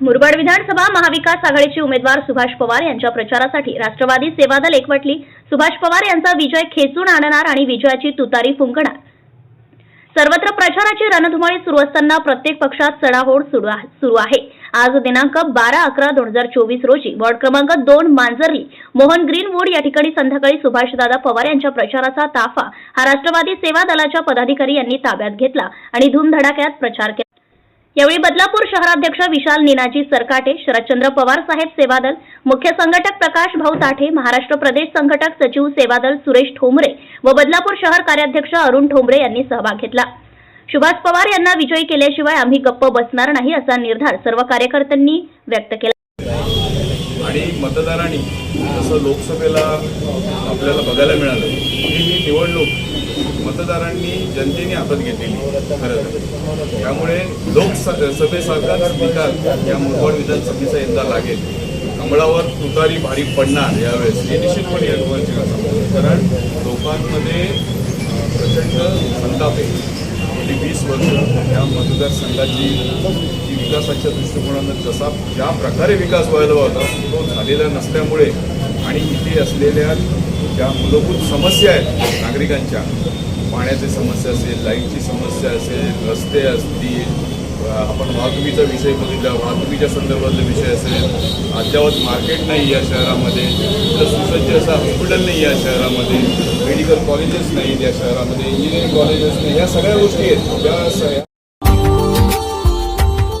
मुरबाड विधानसभा महाविकास आघाडीचे उमेदवार सुभाष पवार यांच्या प्रचारासाठी राष्ट्रवादी सेवादल एकवटली. सुभाष पवार यांचा विजय खेचून आणणार आणि विजयाची तुतारी फुंकणार. सर्वत्र प्रचाराची रणधुमाळी सुरू असताना प्रत्येक पक्षात चढाओढ सुरू आहे- सुरू आहे. आज दिनांक बारा अकरा दोन हजार चोवीस रोजी वॉर्ड क्रमांक दोन मांजरली मोहन ग्रीनवूड या ठिकाणी संध्याकाळी सुभाषदादा पवार यांच्या प्रचाराचा ताफा हा राष्ट्रवादी सेवा दलाच्या पदाधिकारी यांनी ताब्यात घेतला आणि धूमधडाक्यात प्रचार केला. यावेळी बदलापूर शहराध्यक्ष विशाल निनाजी सरकाटे शरदचंद्र पवार साहेब सेवादल मुख्य संघटक प्रकाश भाऊ ताठे महाराष्ट्र प्रदेश संघटक सचिव सेवादल सुरेश ठोंबरे व बदलापूर शहर कार्याध्यक्ष अरुण ठोंबरे यांनी सहभाग घेतला. सुभाष पवार यांना विजयी केल्याशिवाय आम्ही गप्प बसणार नाही असा निर्धार सर्व कार्यकर्त्यांनी व्यक्त केला. आणि मतदारांनी जसं लोकसभेला आपल्याला बघायला मिळालं. की ही निवडणूक मतदारांनी जनतेने हातात घेतलेली खरं तर. त्यामुळे लोकसभेसारखाच निकाल या मुरबाड विधानसभेचा यंदा लागेल. कमळावर तुतारी भारी पडणार यावेळेस. हे निश्चितपणे या लोकांची कारण लोकांमध्ये प्रचंड संताप आहे. गेली वीस वर्ष या मतदारसंघाची की विकासाच्या दृष्टिकोनानं जसा ज्या प्रकारे विकास व्हायला होता तो झालेला नसल्यामुळे आणि इथे असलेल्या ज्या मूलभूत समस्या आहेत नागरिकांच्या पाण्याची समस्या असेल लाईटची समस्या असेल रस्ते असतील आपण वाहतुकीचा विषय बघितला वाहतुकीच्या संदर्भातला विषय असेल. अद्यावत मार्केट नाही या शहरामध्ये. तर सुसज्ज असं हॉस्पिटल नाही या शहरामध्ये. मेडिकल कॉलेजेस नाहीत या शहरामध्ये. इंजिनिअरिंग कॉलेजेस नाही. या सगळ्या गोष्टी आहेत. त्या